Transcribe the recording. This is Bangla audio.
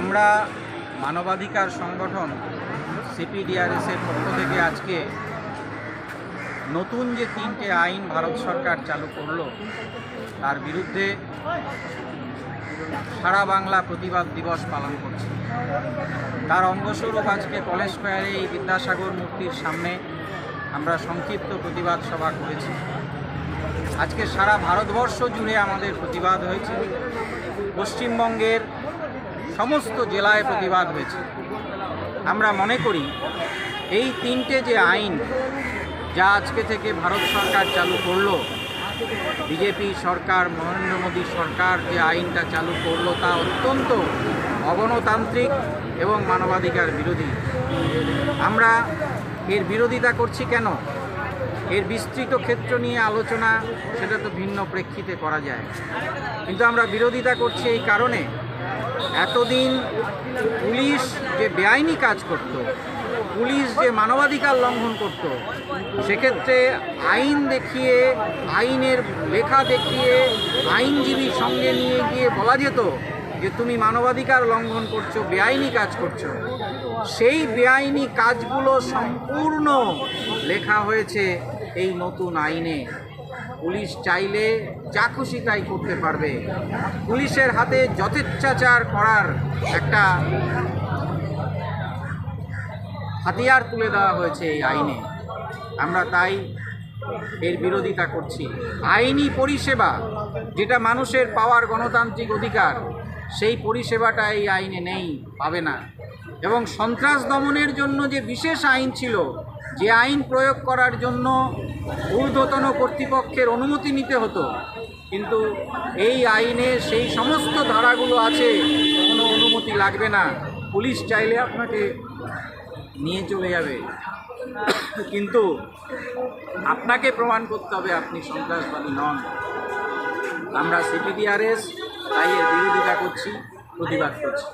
আমরা মানবাধিকার সংগঠন সিপিডিআরএসের পক্ষ থেকে আজকে নতুন যে তিনটে আইন ভারত সরকার চালু করল, তার বিরুদ্ধে সারা বাংলা প্রতিবাদ দিবস পালন করছে। তার অঙ্গস্বরূপ আজকে কলেজ স্কোয়ারে এই বিদ্যাসাগর মূর্তির সামনে আমরা সংক্ষিপ্ত প্রতিবাদ সভা করেছি। আজকে সারা ভারতবর্ষ জুড়ে আমাদের প্রতিবাদ হয়েছে। পশ্চিমবঙ্গের সমস্ত জেলায় প্রতিবাদ হয়েছে। আমরা মনে করি, এই তিনটে যে আইন যা আজকে থেকে ভারত সরকার চালু করল, বিজেপি সরকার, নরেন্দ্র মোদী সরকার যে আইনটা চালু করল, তা অত্যন্ত অগণতান্ত্রিক এবং মানবাধিকার বিরোধী। আমরা এর বিরোধিতা করছি কেন? এর বিস্তৃত ক্ষেত্র নিয়ে আলোচনা, সেটা তো ভিন্ন প্রেক্ষিতে করা যায়। কিন্তু আমরা বিরোধিতা করছি এই কারণে এতদিন পুলিশ যে বেআইনি কাজ করত, পুলিশ যে মানবাধিকার লঙ্ঘন করত, সেক্ষেত্রে আইন দেখিয়ে, আইনের লেখা দেখিয়ে আইনজীবী সঙ্গে নিয়ে গিয়ে বলা যেত যে তুমি মানবাধিকার লঙ্ঘন করছ, বেআইনি কাজ করছ। সেই বেআইনি কাজগুলো সম্পূর্ণ লেখা হয়েছে এই নতুন আইনে। পুলিশ চাইলে যা খুশি তাই করতে পারবে। পুলিশের হাতে যথেচ্ছাচার করার একটা হাতিয়ার তুলে দেওয়া হয়েছে এই আইনে। আমরা তাই এর বিরোধিতা করছি। আইনি পরিষেবা, যেটা মানুষের পাওয়ার গণতান্ত্রিক অধিকার, সেই পরিষেবাটা এই আইনে নেই, পাবে না। এবং সন্ত্রাস দমনের জন্য যে বিশেষ আইন ছিল যে আইন প্রয়োগ করার জন্য ঊর্ধ্বতন কর্তৃপক্ষের অনুমতি নিতে হতো, কিন্তু এই আইনে সেই সমস্ত ধারাগুলো আছে, কোনো অনুমতি লাগবে না। পুলিশ চাইলে আপনাকে নিয়ে চলে যাবে। কিন্তু আপনাকে প্রমাণ করতে হবে আপনি সন্ত্রাসবাদী নন। আমরা সিপিডিআরএস, তাই এর বিরোধিতা করছি, প্রতিবাদ করছি।